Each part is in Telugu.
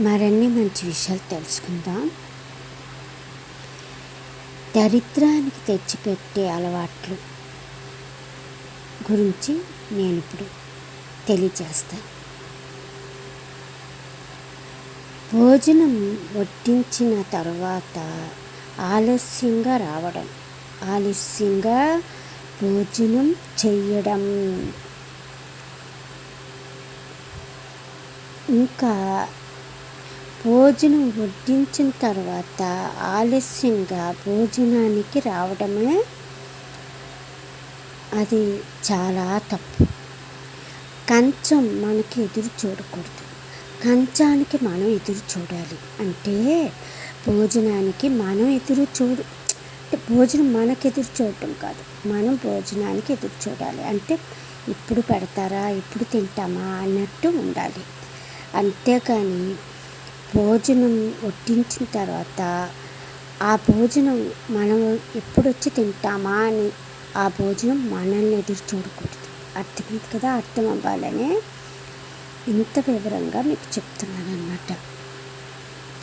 మరిన్ని మంచి విషయాలు తెలుసుకుందాం. దరిద్రానికి తెచ్చిపెట్టే అలవాట్లు గురించి నేను ఇప్పుడు తెలియజేస్తాను. భోజనం వడ్డించిన తర్వాత ఆలస్యంగా రావడం ఆలస్యంగా భోజనం చెయ్యడం. ఇంకా భోజనం వడ్డించిన తర్వాత ఆలస్యంగా భోజనానికి రావడమే అది చాలా తప్పు. కంచం మనకి ఎదురు చూడకూడదు. కంచానికి మనం ఎదురు చూడాలి. అంటే భోజనానికి మనం ఎదురు చూడు అంటే భోజనం మనకు ఎదురు చూడటం కాదు. మనం భోజనానికి ఎదురు చూడాలి. అంటే ఇప్పుడు పెడతారా? ఇప్పుడు తింటామా? అన్నట్టు ఉండాలి. అంతేకాని భోజనం వడ్డించిన తర్వాత ఆ భోజనం మనం ఎప్పుడు వచ్చి తింటామా అని ఆ భోజనం మనల్ని ఎదురు చూడకూడదు. అర్థమైంది కదా? అర్థం అవ్వాలనే ఇంత వివరంగా మీకు చెప్తున్నాను అనమాట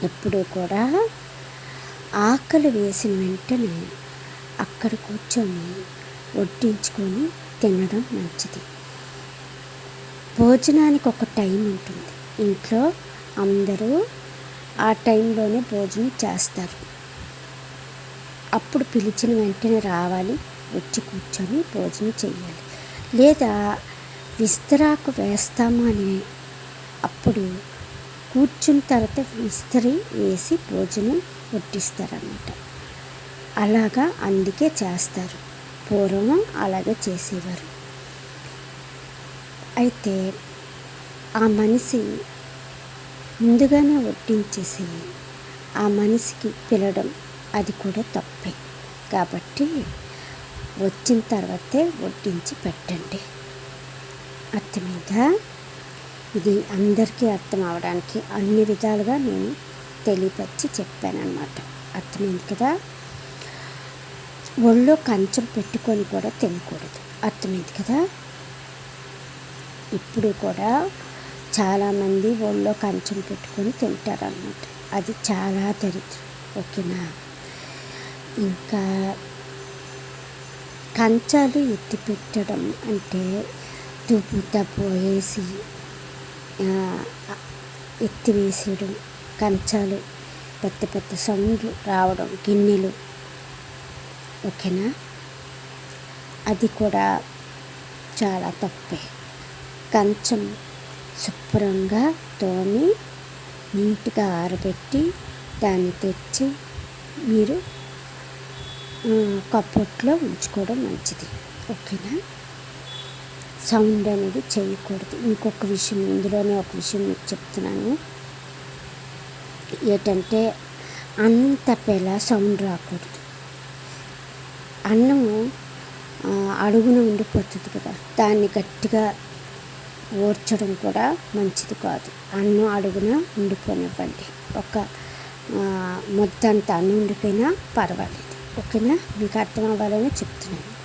ఎప్పుడు కూడా ఆకలి వేసిన వెంటనే అక్కడ కూర్చొని వడ్డించుకొని తినడం మంచిది. భోజనానికి ఒక టైం ఉంటుంది. ఇంట్లో అందరూ ఆ టైంలోనే భోజనం చేస్తారు. అప్పుడు పిలిచిన వెంటనే రావాలి వచ్చి కూర్చొని భోజనం చేయాలి లేదా విస్తరాకు వేస్తాము అని అప్పుడు కూర్చున్న తర్వాత విస్తరి వేసి భోజనం వడ్డిస్తారన్నమాట. అలాగా అందుకే చేస్తారు. పూర్వం అలాగే చేసేవారు. అయితే ఆ మనిషి ముందుగానే వడ్డించేసి ఆ మనిషికి పిలవడం అది కూడా తప్పే. కాబట్టి వచ్చిన తర్వాతే వడ్డించి పెట్టండి. అర్థమైందా? ఇది అందరికీ అర్థం అవడానికి అన్ని విధాలుగా నేను తెలియపరిచి చెప్పానమాట అర్థమైంది కదా? ఒళ్ళో కంచం పెట్టుకొని కూడా తినకూడదు. అర్థమైంది కదా? ఇప్పుడు కూడా చాలామంది ఒళ్ళో కంచం పెట్టుకొని తింటారన్నమాట. అది చాలా దరిద్రం. ఓకేనా? ఇంకా కంచాలు ఎత్తి పెట్టడం అంటే తుప్పు పోయేసి వేసి ఎత్తి వేసేయడం కంచాలు పెద్ద పెద్ద సౌండ్లు రావడం గిన్నెలు. ఓకేనా? అది కూడా చాలా తప్పే. కంచం శుభ్రంగా తోమి నీట్గా ఆరబెట్టి దాన్ని తెచ్చి మీరు కప్పట్లో ఉంచుకోవడం మంచిది. ఓకేనా? సౌండ్ అనేది చేయకూడదు. ఇంకొక విషయం ఇందులోనే ఒక విషయం మీకు చెప్తున్నాను. ఏంటంటే అన్నం తప్పేలా సౌండ్ రాకూడదు. అన్నము అడుగున ఉండిపోతుంది కదా. దాన్ని గట్టిగా ఓర్చడం కూడా మంచిది కాదు. అన్నం అడుగున ఉండిపోనివ్వండి. ఒక ముద్దంత అన్నం ఉండిపోయినా పర్వాలేదు. ఓకేనా? మీకు అర్థం అవ్వాలని చెప్తున్నాను.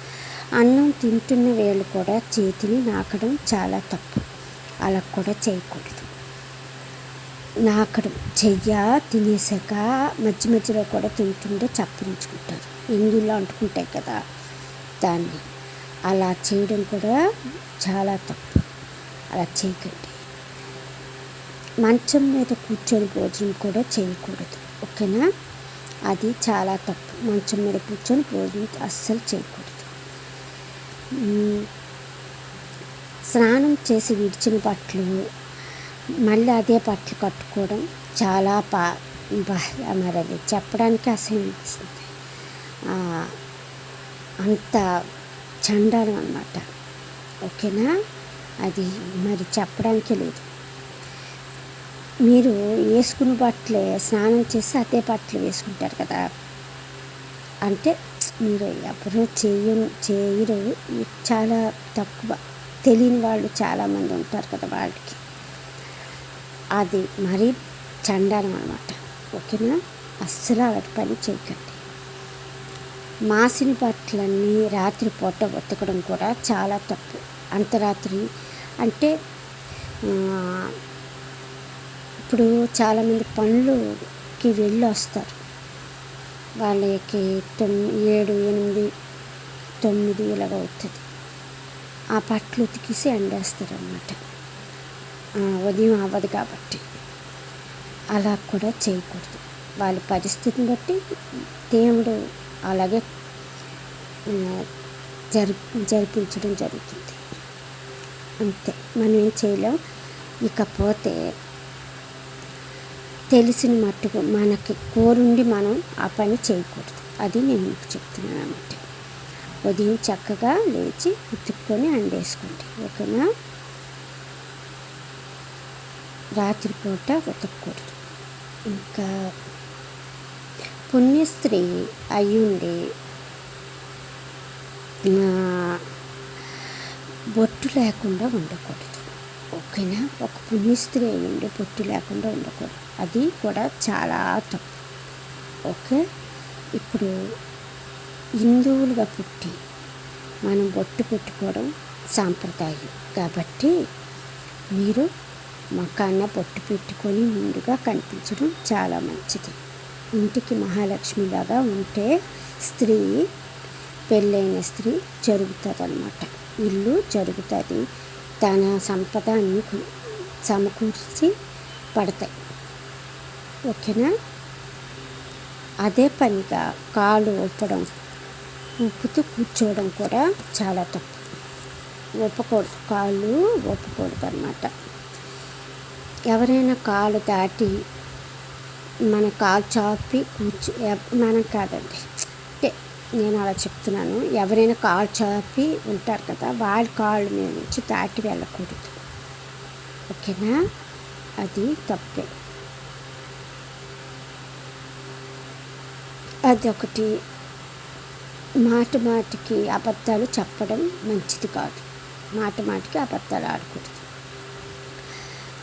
అన్నం తింటున్న వేళ్ళు కూడా చేతిని నాకడం చాలా తప్పు. అలా కూడా చేయకూడదు. నాకడం చెయ్య తినేసాక మధ్య మధ్యలో కూడా తింటుంటే చప్పరించుకుంటారు ఎంగిల్లో అంటుకుంటాయి కదా దాన్ని. అలా చేయడం కూడా చాలా తప్పు. అలా చేయకండి. మంచం మీద కూర్చొని భోజనం కూడా చేయకూడదు. ఓకేనా? అది చాలా తప్పు. మంచం మీద కూర్చొని భోజనం అస్సలు చేయకూడదు. స్నానం చేసి విడిచిన బట్టలు మళ్ళీ అదే బట్టలు కట్టుకోవడం చాలా పా మరి అది చెప్పడానికి అసహించింది అంత చండాలం అన్నమాట. ఓకేనా? అది మరి చెప్పడానికి లేదు. మీరు వేసుకున్న బట్టలే స్నానం చేసి అదే బట్టలు వేసుకుంటారు కదా. అంటే మీరు ఎవరు చేయ చేయరు. చాలా తక్కువ. తెలియని వాళ్ళు చాలామంది ఉంటారు కదా వాళ్ళకి. అది మరీ చండాలం అనమాట ఓకేనా? అస్సలు అలాంటి పని చేయకండి. మాసిన బట్టలన్నీ రాత్రి పూట ఉతకడం కూడా చాలా తప్పు. అంతరాత్రి అంటే ఇప్పుడు చాలామంది పనులుకి వెళ్ళి వస్తారు వాళ్ళకి తొమ్మిది ఏడు ఎనిమిది తొమ్మిది ఇలాగ అవుతుంది. ఆ పట్లు ఉతికేసి ఎండేస్తారు అన్నమాట ఉదయం అవ్వదు కాబట్టి. అలా కూడా చేయకూడదు. వాళ్ళ పరిస్థితిని బట్టి దేవుడు అలాగే జరి జరిపించడం జరుగుతుంది. అంతే. మనం ఏం చేయలేం. ఇకపోతే తెలిసిన మట్టుకు మనకి కోరుండి మనం ఆ పని చేయకూడదు. అది నేను మీకు చెప్తున్నాను అన్నమాట. ఉదయం చక్కగా లేచి ఉతుక్కొని అండేసుకోండి ఓకేనా? రాత్రిపూట ఉతకూడదు ఇంకా పుణ్యస్త్రీ అయ్యుండి బొట్టు లేకుండా ఉండకూడదు. ఓకేనా? ఒక పుణ్యస్త్రీ అయ్యండి బొట్టు లేకుండా ఉండకూడదు. అది కూడా చాలా తప్పు. ఓకే? ఇప్పుడు హిందువులుగా పుట్టి మనం బొట్టు పెట్టుకోవడం సాంప్రదాయం. కాబట్టి మీరు మకాన్న బొట్టు పెట్టుకొని ముందుగా కనిపించడం చాలా మంచిది. ఇంటికి మహాలక్ష్మిలాగా ఉంటే స్త్రీ పెళ్ళైన స్త్రీ జరుగుతుంది అన్నమాట ఇల్లు జరుగుతుంది. తన సంపద అన్ని సమకూర్చి పడతాయి. ఓకేనా? అదే పనిగా కాళ్ళు ఊపడం ఊపుతూ కూర్చోవడం కూడా చాలా తప్పు. ఊపకూడదు. కాళ్ళు ఊపకూడదు అనమాట ఎవరైనా కాలు దాటి మన కాలు చాపి కూర్చో మనం కాదండి. నేను అలా చెప్తున్నాను. ఎవరైనా కాలు చాపి ఉంటారు కదా వాళ్ళ కాళ్ళ మీద నుంచి దాటి వెళ్ళకూడదు. ఓకేనా? అది తప్పే. అది ఒకటి. మాట మాటికి అబద్ధాలు చెప్పడం మంచిది కాదు. మాట మాటికి అబద్ధాలు ఆడకూడదు.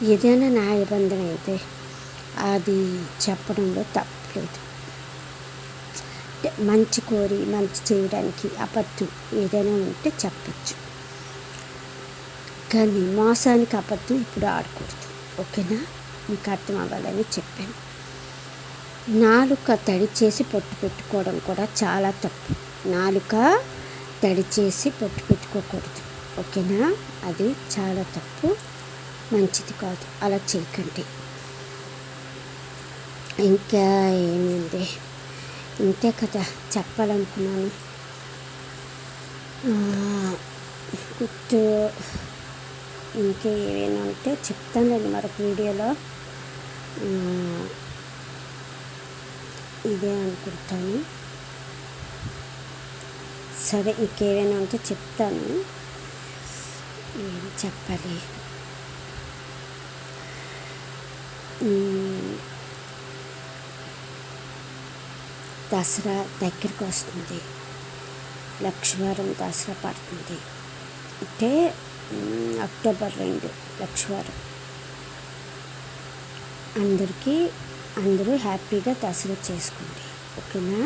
ఏదైనా న్యాయబంధం అయితే అది చెప్పడంలో తప్పలేదు. మంచి కోరి మంచి చేయడానికి అబద్ధం ఏదైనా ఉంటే చెప్పచ్చు. కానీ మోసానికి అబద్ధం ఇప్పుడు ఆడకూడదు. ఓకేనా? మీకు అర్థం అవ్వాలని చెప్పాను. నాలుక తడి చేసి పొట్టు పెట్టుకోవడం కూడా చాలా తప్పు. నాలుక తడి చేసి పొట్టు పెట్టుకోకూడదు. ఓకేనా? అది చాలా తప్పు. మంచిది కాదు. అలా చేయకండి. ఇంకా ఏమైంది? ఇంతే కదా చెప్పాలనుకున్నాను. గుర్తు ఇంకా ఏమైనా ఉంటే చెప్తానండి మరొక వీడియోలో. ఇదే అనుకుంటాను. సరే ఇంకేమైనా ఉంటే చెప్తాను. ఏం చెప్పాలి? దసరా దగ్గరికి వస్తుంది. లక్షవారం దసరా పడుతుంది. అంటే అక్టోబర్ రెండు లక్షవారం అందరికీ అందరూ హ్యాపీగా దసరా చేసుకోండి ఓకేనా?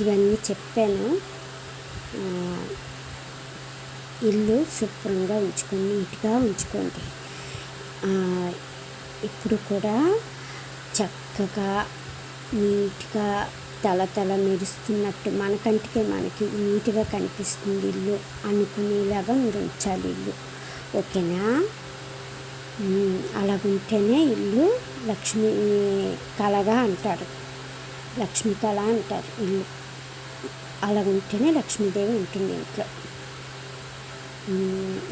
ఇవన్నీ చెప్పాను. ఇల్లు శుభ్రంగా ఉంచుకొని నీట్గా ఉంచుకోండి. ఇప్పుడు కూడా చక్కగా నీట్గా తల తల మెరుస్తున్నట్టు మన కంటికే మనకి నీట్గా కనిపిస్తుంది ఇల్లు అనుకునేలాగా మీరు ఉంచాలి ఇల్లు. ఓకేనా? అలా ఉంటేనే ఇల్లు లక్ష్మి కళగా అంటారు. లక్ష్మి కళ అంటారు ఇల్లు. అలా ఉంటేనే లక్ష్మీదేవి ఉంటుంది ఇంట్లో.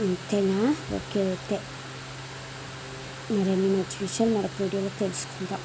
అంతేనా ఓకే ఓకే. మరిన్ని మంచి విషయాలు మరొక వీడియోలో తెలుసుకుందాం.